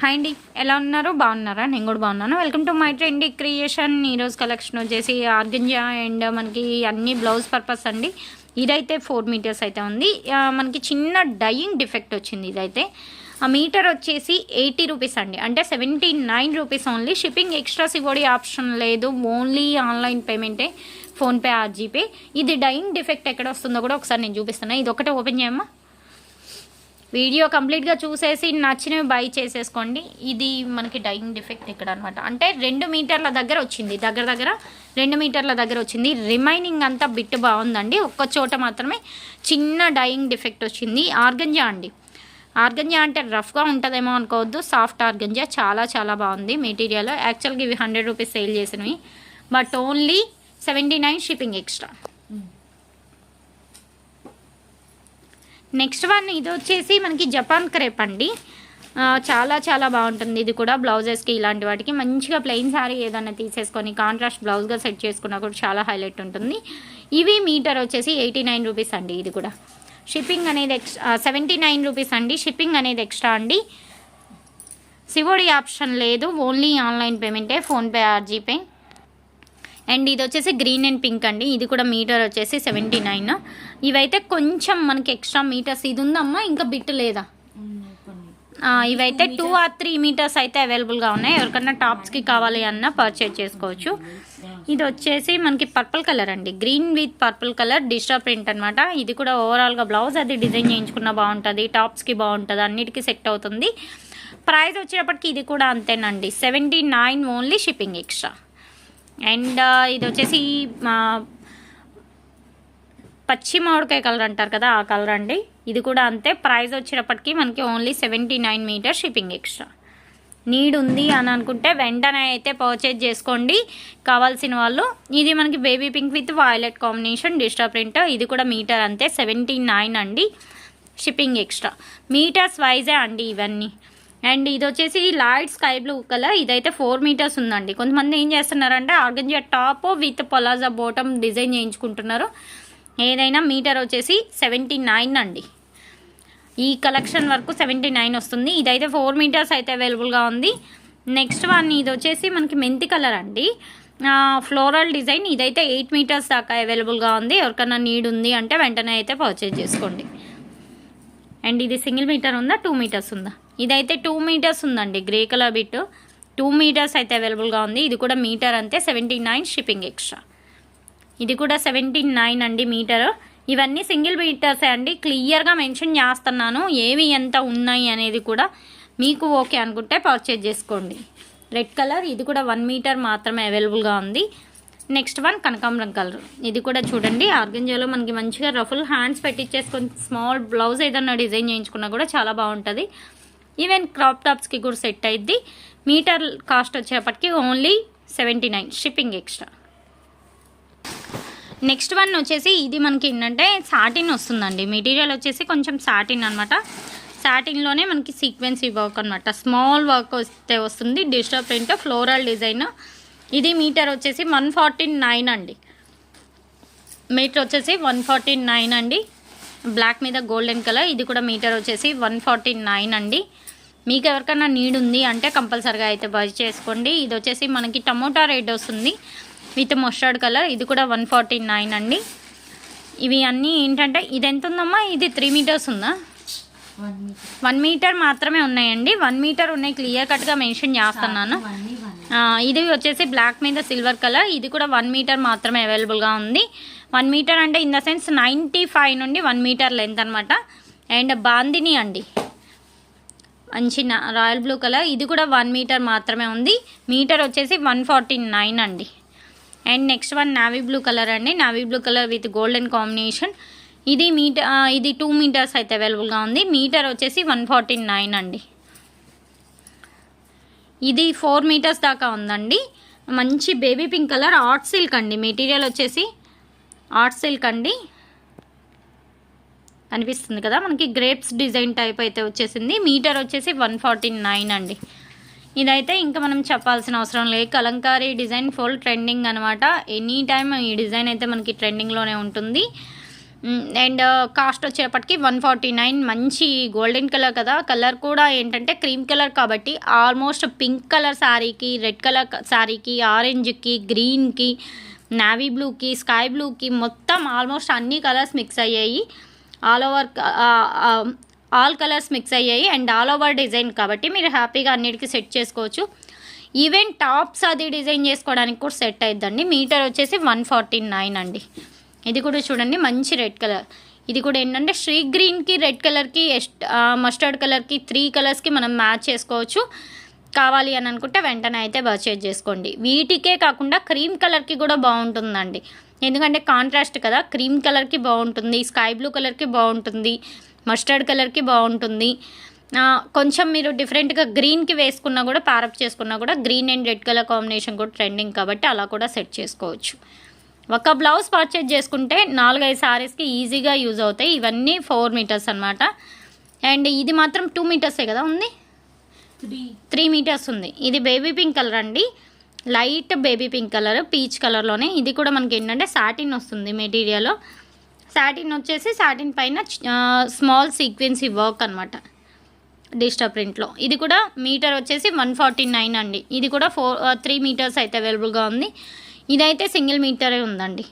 Hi అండి ఎలా ఉన్నారు? బాగున్నారా? నేను కూడా బాగున్నాను. Welcome to my trendy creation ఈరోజు కలెక్షన్ వచ్చేసి ఆర్గంజా అండ్ మనకి అన్ని బ్లౌజ్ పర్పస్ అండి. ఇదైతే ఫోర్ మీటర్స్ అయితే ఉంది. మనకి చిన్న డయింగ్ డిఫెక్ట్ వచ్చింది ఇదైతే. ఆ మీటర్ వచ్చేసి ఎయిటీ రూపీస్ అండి. అంటే seventy nine rupees only shipping extra COD option లేదు ఓన్లీ ఆన్లైన్ పేమెంటే ఫోన్పే ఆర్ జీపే ఇది డయింగ్ డిఫెక్ట్ ఎక్కడ వస్తుందో కూడా ఒకసారి నేను చూపిస్తున్నాను ఇది ఒకటే ఓపెన్ చేయమ్మా. వీడియో కంప్లీట్గా చూసేసి నచ్చినవి బై చేసేసుకోండి. ఇది మనకి డైయింగ్ డిఫెక్ట్ ఇక్కడ అనమాట అంటే రెండు మీటర్ల దగ్గర వచ్చింది. దగ్గర దగ్గర రెండు మీటర్ల దగ్గర వచ్చింది. రిమైనింగ్ అంతా బిట్ బాగుందండి. ఒక్క చోట మాత్రమే చిన్న డైయింగ్ డిఫెక్ట్ వచ్చింది. ఆర్గంజా అండి. ఆర్గంజా అంటే రఫ్గా ఉంటుందేమో అనుకోవద్దు. సాఫ్ట్ ఆర్గంజా చాలా చాలా బాగుంది మెటీరియల్. యాక్చువల్గా ఇవి హండ్రెడ్ రూపీస్ సేల్ చేసినవి. But only seventy nine shipping extra. Next one ఇది వచ్చేసి మనకి జపాన్ క్రేప్ అండి. చాలా చాలా బాగుంటుంది. ఇది కూడా బ్లౌజెస్కి ఇలాంటి వాటికి. మంచిగా ప్లెయిన్ శారీ ఏదైనా తీసేసుకొని కాంట్రాస్ట్ బ్లౌజ్గా సెట్ చేసుకున్నా కూడా చాలా హైలైట్ ఉంటుంది. ఇవి మీటర్ వచ్చేసి ఎయిటీ నైన్ రూపీస్ అండి ఇది కూడా. షిప్పింగ్ అనేది ఎక్స్ట్రా సెవెంటీ నైన్ రూపీస్ అండి. షిప్పింగ్ అనేది ఎక్స్ట్రా అండి. సివోడి ఆప్షన్ లేదు. ఓన్లీ ఆన్లైన్ పేమెంటే ఫోన్పే ఆర్ జీపే. అండ్ ఇది వచ్చేసి గ్రీన్ అండ్ పింక్ అండి. ఇది కూడా మీటర్ వచ్చేసి సెవెంటీ నైన్. ఇవైతే కొంచెం మనకి ఎక్స్ట్రా మీటర్స్. ఇది ఉందమ్మా ఇంకా బిట్ లేదా? ఇవైతే టూ ఆర్ త్రీ మీటర్స్ అయితే అవైలబుల్గా ఉన్నాయి. ఎవరికన్నా టాప్స్కి కావాలి అన్న పర్చేజ్ చేసుకోవచ్చు. ఇది వచ్చేసి మనకి పర్పుల్ కలర్ అండి. Green with purple colour digital print అనమాట ఇది కూడా ఓవరాల్గా బ్లౌజ్ అది డిజైన్ చేయించుకున్న బాగుంటుంది. టాప్స్కి బాగుంటుంది. అన్నిటికీ సెట్ అవుతుంది. ప్రైస్ వచ్చేటప్పటికి ఇది కూడా అంతేనండి. Seventy nine only shipping extra and ఇది వచ్చేసి మా పచ్చి మామిడికాయ కలర్ అంటారు కదా ఆ కలర్ అండి. ఇది కూడా అంతే. ప్రైస్ వచ్చేటప్పటికి మనకి only seventy nine metre shipping extra. Need ఉంది అని అనుకుంటే వెంటనే అయితే పర్చేజ్ చేసుకోండి. కావాల్సిన వాళ్ళు ఇది మనకి baby pink with violet combination digital print ఇది కూడా మీటర్ అంతే సెవెంటీ నైన్ అండి. Shipping extra. మీటర్స్ వైజే అండి ఇవన్నీ. అండ్ ఇది వచ్చేసి లైట్ స్కై బ్లూ కలర్ ఇదైతే ఫోర్ మీటర్స్ ఉందండి. కొంతమంది ఏం చేస్తున్నారంటే organza top with palazzo bottom design చేయించుకుంటున్నారు. ఏదైనా మీటర్ వచ్చేసి సెవెంటీ నైన్ అండి. ఈ కలెక్షన్ వరకు సెవెంటీ నైన్ వస్తుంది. ఇదైతే ఫోర్ మీటర్స్ అయితే అవైలబుల్గా ఉంది. నెక్స్ట్ వన్ ఇది వచ్చేసి మనకి మెంతి కలర్ అండి. ఫ్లోరల్ డిజైన్ ఇదైతే ఎయిట్ మీటర్స్ దాకా అవైలబుల్గా ఉంది. ఎవరికైనా నీడ్ ఉంది అంటే వెంటనే అయితే పర్చేజ్ చేసుకోండి. అండ్ ఇది సింగిల్ మీటర్ ఉందా? టూ మీటర్స్ ఉందా? ఇదైతే టూ మీటర్స్ ఉందండి grey colour bit two metres అయితే అవైలబుల్గా ఉంది. ఇది కూడా మీటర్ అంతే సెవెంటీ నైన్ షిప్పింగ్ ఎక్స్ట్రా ఇది కూడా సెవెంటీ నైన్ అండి మీటర్ ఇవన్నీ సింగిల్ మీటర్సే అండి. క్లియర్గా మెన్షన్ చేస్తున్నాను. ఏవి ఎంత ఉన్నాయి అనేది కూడా మీకు ఓకే అనుకుంటే పర్చేజ్ చేసుకోండి. రెడ్ కలర్ ఇది కూడా వన్ మీటర్ మాత్రమే అవైలబుల్గా ఉంది. నెక్స్ట్ వన్ కనకాంబరం కలర్ ఇది కూడా చూడండి ఆర్గంజాలో మనకి మంచిగా రఫుల్ హ్యాండ్స్ పెట్టించేసుకొని స్మాల్ బ్లౌజ్ ఏదన్నా డిజైన్ చేయించుకున్నా కూడా చాలా బాగుంటుంది. ఈవెన్ క్రాప్ టాప్స్కి కూడా సెట్ అయింది metre cost వచ్చేపటికి only seventy nine shipping extra next one వచ్చేసి ఇది మనకి ఏంటంటే సాటిన్ వస్తుందండి. మెటీరియల్ వచ్చేసి కొంచెం సాటిన్ అనమాట సాటిన్లోనే మనకి సీక్వెన్సీ వర్క్ అనమాట స్మాల్ వర్క్ వస్తే వస్తుంది. డిజిటల్ ప్రింట్ ఫ్లోరల్ డిజైన్ ఇది మీటర్ వచ్చేసి వన్ ఫార్టీ నైన్ అండి. మీటర్ వచ్చేసి వన్ ఫార్టీ నైన్ అండి. బ్లాక్ మీద గోల్డెన్ కలర్ ఇది కూడా మీటర్ వచ్చేసి వన్ ఫార్టీ నైన్ అండి. మీకు ఎవరికైనా నీడ్ ఉంది అంటే కంపల్సరిగా అయితే బై చేసుకోండి. ఇది వచ్చేసి మనకి టమోటా రెడ్ వస్తుంది విత్ మస్టర్డ్ కలర్. ఇది కూడా వన్ ఫార్టీ నైన్ అండి. ఇవి అన్నీ ఏంటంటే ఇది ఎంత ఉందమ్మా ఇది త్రీ మీటర్స్ ఉందా? One metre. మాత్రమే ఉన్నాయండి. వన్ మీటర్ ఉన్నాయి. క్లియర్ కట్గా మెన్షన్ చేస్తున్నాను. ఇది వచ్చేసి బ్లాక్ మీద సిల్వర్ కలర్. ఇది కూడా వన్ మీటర్ మాత్రమే అవైలబుల్గా ఉంది. వన్ మీటర్ అంటే in the sense ninety five నుండి వన్ మీటర్ లెంత్ అనమాట అండ్ బాందిని అండి. మంచి రాయల్ బ్లూ కలర్. ఇది కూడా వన్ మీటర్ మాత్రమే ఉంది. మీటర్ వచ్చేసి వన్ ఫార్టీ నైన్ అండి. And next one navy blue colour అండి. Navy blue colour with golden combination. ఇది మీటర్ ఇది టూ మీటర్స్ అయితే అవైలబుల్గా ఉంది. మీటర్ వచ్చేసి వన్ ఫార్టీ నైన్ అండి. ఇది ఫోర్ మీటర్స్ దాకా ఉందండి. మంచి baby pink colour. Art silk అండి. మెటీరియల్ వచ్చేసి ఆర్ట్ సిల్క్ అండి. అనిపిస్తుంది కదా. మనకి గ్రేప్స్ డిజైన్ టైప్ అయితే వచ్చేసింది. మీటర్ వచ్చేసి వన్ ఫార్టీ నైన్ అండి. ఇదైతే ఇంకా మనం చెప్పాల్సిన అవసరం లేదు. కలంకారీ డిజైన్ ఫుల్ ట్రెండింగ్ అనమాట ఎనీ టైమ్ ఈ డిజైన్ అయితే మనకి ట్రెండింగ్లోనే ఉంటుంది. అండ్ uh, కాస్ట్ వచ్చేటప్పటికి వన్ ఫార్టీ నైన్ మంచి గోల్డెన్ కలర్ కదా. కలర్ కూడా ఏంటంటే క్రీమ్ కలర్ కాబట్టి ఆల్మోస్ట్ పింక్ కలర్ శారీకి రెడ్ కలర్ శారీకి ఆరెంజ్కి గ్రీన్కి నావీ బ్లూకి స్కై బ్లూకి మొత్తం ఆల్మోస్ట్ అన్ని కలర్స్ మిక్స్ అయ్యాయి. All over all colours mix అయ్యాయి అండ్ ఆల్ ఓవర్ డిజైన్ కాబట్టి మీరు హ్యాపీగా అన్నిటికీ సెట్ చేసుకోవచ్చు. ఈవెన్ టాప్స్ అది డిజైన్ చేసుకోవడానికి కూడా సెట్ అయిద్దండి. మీటర్ వచ్చేసి వన్ ఫార్టీ నైన్ అండి. ఇది కూడా చూడండి మంచి రెడ్ కలర్ ఇది కూడా ఏంటంటే శ్రీ గ్రీన్కి రెడ్ కలర్కి ఎస్ట్ మస్టర్డ్ కలర్కి త్రీ కలర్స్కి మనం మ్యాచ్ చేసుకోవచ్చు. కావాలి అని అనుకుంటే వెంటనే అయితే పర్చేజ్ చేసుకోండి. వీటికే కాకుండా క్రీమ్ కలర్కి కూడా బాగుంటుందండి. ఎందుకంటే కాంట్రాస్ట్ కదా క్రీమ్ కలర్కి బాగుంటుంది స్కై బ్లూ కలర్కి బాగుంటుంది మస్టర్డ్ కలర్కి బాగుంటుంది. కొంచెం మీరు డిఫరెంట్గా గ్రీన్కి వేసుకున్నా కూడా ప్యారప్ చేసుకున్నా కూడా green and red colour combination కూడా ట్రెండింగ్ కాబట్టి అలా కూడా సెట్ చేసుకోవచ్చు. ఒక బ్లౌజ్ పర్చేజ్ చేసుకుంటే నాలుగైదు సారీస్కి ఈజీగా యూజ్ అవుతాయి. ఇవన్నీ ఫోర్ మీటర్స్ అనమాట అండ్ ఇది మాత్రం టూ మీటర్సే కదా ఉంది? త్రీ మీటర్స్ ఉంది. ఇది బేబీ పింక్ కలర్ అండి. Light baby pink colour peach కలర్లోనే. ఇది కూడా మనకి ఏంటంటే సాటిన్ వస్తుంది మెటీరియల్. సాటిన్ వచ్చేసి సాటిన్ పైన స్మాల్ సీక్వెన్సీ వర్క్ అనమాట డిజిటల్ ప్రింట్లో. ఇది కూడా మీటర్ వచ్చేసి వన్ ఫార్టీ నైన్ అండి. ఇది కూడా ఫోర్ త్రీ మీటర్స్ అయితే అవైలబుల్గా ఉంది. ఇదైతే సింగిల్ మీటరే ఉందండి.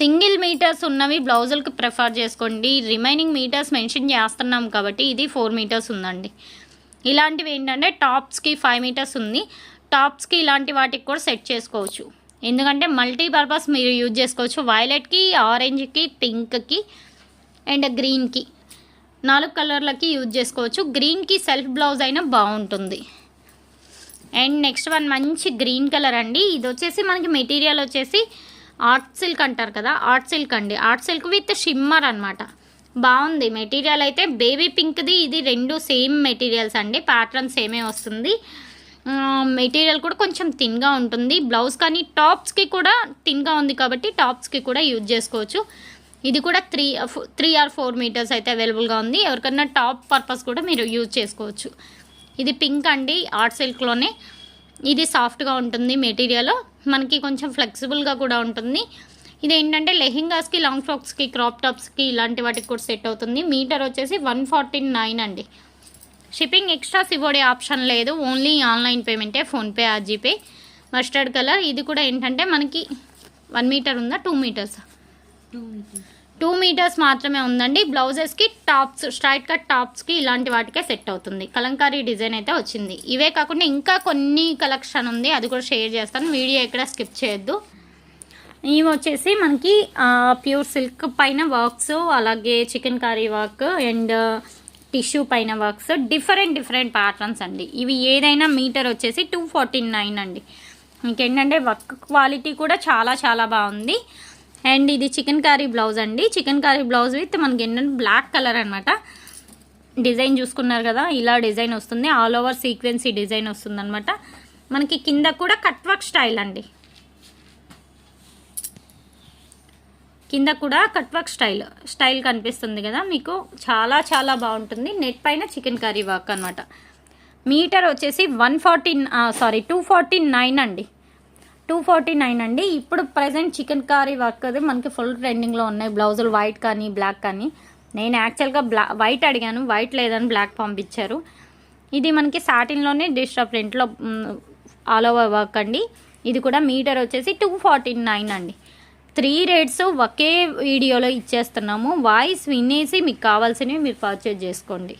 సింగిల్ మీటర్స్ ఉన్నవి బ్లౌజులకు ప్రిఫర్ చేసుకోండి. రిమైనింగ్ మీటర్స్ మెన్షన్ చేస్తున్నాం కాబట్టి ఇది ఫోర్ మీటర్స్ ఉందండి. ఇలాంటివి ఏంటంటే టాప్స్కి ఫైవ్ మీటర్స్ ఉంది. టాప్స్కి ఇలాంటి వాటికి కూడా సెట్ చేసుకోవచ్చు. ఎందుకంటే మల్టీపర్పస్ మీరు యూజ్ చేసుకోవచ్చు. వైలెట్కి ఆరెంజ్కి పింక్కి అండ్ గ్రీన్కి నాలుగు కలర్లకి యూజ్ చేసుకోవచ్చు. గ్రీన్కి సెల్ఫ్ బ్లౌజ్ అయినా బాగుంటుంది. అండ్ నెక్స్ట్ వన్ మంచి గ్రీన్ కలర్ అండి. ఇది వచ్చేసి మనకి మెటీరియల్ వచ్చేసి ఆర్ట్ సిల్క్ అంటారు కదా ఆర్ట్ సిల్క్ అండి. ఆర్ట్ సిల్క్ విత్ షిమ్మర్ అనమాట బాగుంది. మెటీరియల్ అయితే బేబీ పింక్ది ఇది రెండు సేమ్ మెటీరియల్స్ అండి. ప్యాటర్న్ సేమే వస్తుంది. మెటీరియల్ కూడా కొంచెం థిన్గా ఉంటుంది. బ్లౌజ్ కానీ టాప్స్కి కూడా థిన్గా ఉంది కాబట్టి టాప్స్కి కూడా యూజ్ చేసుకోవచ్చు. ఇది కూడా three three or four metres అయితే అవైలబుల్గా ఉంది. ఎవరికన్నా టాప్ పర్పస్ కూడా మీరు యూజ్ చేసుకోవచ్చు. ఇది పింక్ అండి ఆర్ట్ సిల్క్లోనే ఇది సాఫ్ట్గా ఉంటుంది మెటీరియల్. మనకి కొంచెం ఫ్లెక్సిబుల్గా కూడా ఉంటుంది. ఇది ఏంటంటే లెహింగాస్కి లాంగ్ ఫ్రాక్స్కి క్రాప్ టాప్స్కి ఇలాంటి వాటికి కూడా సెట్ అవుతుంది. మీటర్ వచ్చేసి వన్ ఫార్టీ నైన్ అండి. షిప్పింగ్ ఎక్స్ట్రా సివోడే ఆప్షన్ లేదు. ఓన్లీ ఆన్లైన్ పేమెంటే ఫోన్పే ఆ జీపే మస్టర్డ్ కలర్ ఇది కూడా ఏంటంటే మనకి వన్ మీటర్ ఉందా? Two metres. Two metres. Two metres మాత్రమే ఉందండి. బ్లౌజెస్కి టాప్స్ స్ట్రైట్ కట్ టాప్స్కి ఇలాంటి వాటికే సెట్ అవుతుంది. కలంకారీ డిజైన్ అయితే వచ్చింది. ఇవే కాకుండా ఇంకా కొన్ని కలెక్షన్ ఉంది. అది కూడా షేర్ చేస్తాను. వీడియో ఎక్కడ స్కిప్ చేయొద్దు. ఇవి వచ్చేసి మనకి ప్యూర్ సిల్క్ పైన వర్క్స్ అలాగే chikankari work and tissue పైన వర్క్స్ డిఫరెంట్ డిఫరెంట్ ప్యాటర్న్స్ అండి. ఇవి ఏదైనా మీటర్ వచ్చేసి టూ ఫార్టీ నైన్ అండి. ఇంకేంటంటే వర్క్ క్వాలిటీ కూడా చాలా చాలా బాగుంది. అండ్ ఇది చికెన్ కర్రీ బ్లౌజ్ అండి. చికెన్ కర్రీ బ్లౌజ్ విత్ మనకి ఏంటంటే బ్లాక్ కలర్ అనమాట డిజైన్ చూసుకున్నారు కదా ఇలా డిజైన్ వస్తుంది. ఆల్ ఓవర్ సీక్వెన్సీ డిజైన్ వస్తుంది మనకి కింద కూడా కట్ వర్క్ స్టైల్ అండి. కింద కూడా కట్ వర్క్ స్టైల్ స్టైల్ కనిపిస్తుంది కదా మీకు. చాలా చాలా బాగుంటుంది. నెట్ పైన చికెన్ కర్రీ వర్క్ అనమాట మీటర్ వచ్చేసి one forty sorry two forty nine అండి. టూ ఫార్టీ నైన్ అండి. ఇప్పుడు ప్రజెంట్ చికెన్ కర్రీ వర్క్ అది మనకి ఫుల్ ట్రెండింగ్లో ఉన్నాయి. బ్లౌజులు వైట్ కానీ బ్లాక్ కానీ. నేను యాక్చువల్గా బ్లా వైట్ అడిగాను. వైట్ లేదని బ్లాక్ పంపించారు. ఇది మనకి సాటిన్లోనే డిజిటల్ ప్రింట్లో ఆల్ ఓవర్ వర్క్ అండి. ఇది కూడా మీటర్ వచ్చేసి టూ ఫార్టీ నైన్ అండి. త్రీ రేట్స్ ఒకే వీడియోలో ఇచ్చేస్తున్నాము. వాయిస్ వినేసి మీకు కావాల్సినవి మీరు పర్చేజ్ చేసుకోండి.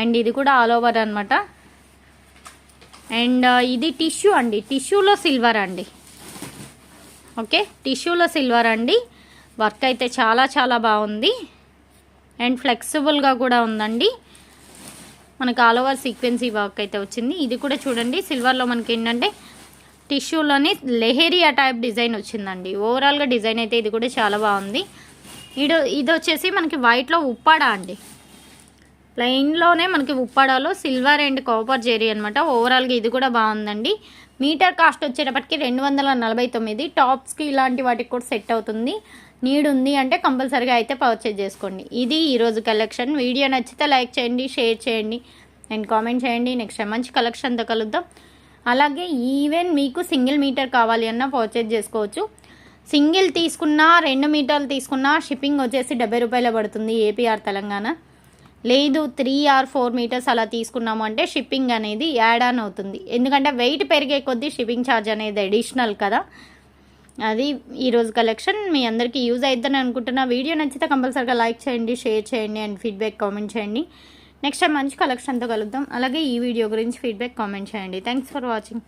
అండ్ ఇది కూడా ఆల్ ఓవర్ అనమాట అండ్ ఇది టిష్యూ అండి. టిష్యూలో సిల్వర్ అండి. ఓకే టిష్యూలో సిల్వర్ అండి. వర్క్ అయితే చాలా చాలా బాగుంది. అండ్ ఫ్లెక్సిబుల్గా కూడా ఉందండి. మనకు ఆల్ ఓవర్ సీక్వెన్సీ వర్క్ అయితే వచ్చింది. ఇది కూడా చూడండి. సిల్వర్లో మనకి ఏంటంటే టిష్యూలోని లెహెరియా టైప్ డిజైన్ వచ్చిందండి. ఓవరాల్గా డిజైన్ అయితే ఇది కూడా చాలా బాగుంది. ఇది ఇది వచ్చేసి మనకి వైట్లో ఉప్పాడ అండి. ప్లెయిన్లోనే మనకి ఉప్పాడాలో సిల్వర్ అండ్ కాపర్ జెరీ అనమాట ఓవరాల్గా ఇది కూడా బాగుందండి. మీటర్ కాస్ట్ వచ్చేటప్పటికి రెండు వందల నలభై తొమ్మిది. టాప్స్కి ఇలాంటి వాటికి కూడా సెట్ అవుతుంది. నీడ్ ఉంది అంటే కంపల్సరీగా అయితే పర్చేజ్ చేసుకోండి. ఇది ఈరోజు కలెక్షన్ వీడియో నచ్చితే లైక్ చేయండి షేర్ చేయండి. అండ్ కామెంట్ చేయండి. నెక్స్ట్ మంచి కలెక్షన్తో కలుద్దాం. అలాగే ఈవెన్ మీకు సింగిల్ మీటర్ కావాలి అన్నా పర్చేజ్ చేసుకోవచ్చు. సింగిల్ తీసుకున్నా రెండు మీటర్లు తీసుకున్నా షిప్పింగ్ వచ్చేసి డెబ్బై రూపాయలు పడుతుంది ఏపీఆర్ తెలంగాణ. లేదు త్రీ ఆర్ ఫోర్ మీటర్స్ అలా తీసుకున్నాము అంటే షిప్పింగ్ అనేది యాడ్ ఆన్ అవుతుంది. ఎందుకంటే వెయిట్ పెరిగే కొద్దీ షిప్పింగ్ ఛార్జ్ అనేది అడిషనల్ కదా. అది ఈరోజు కలెక్షన్ మీ అందరికీ యూజ్ అవుతుందని అనుకుంటున్నా. వీడియో నచ్చితే కంపల్సరీగా లైక్ చేయండి షేర్ చేయండి అండ్ ఫీడ్బ్యాక్ కామెంట్ చేయండి. నెక్స్ట్ టైం మంచి కలెక్షన్తో కలుద్దాం. అలాగే ఈ వీడియో గురించి ఫీడ్బ్యాక్ కామెంట్ చేయండి. Thanks for watching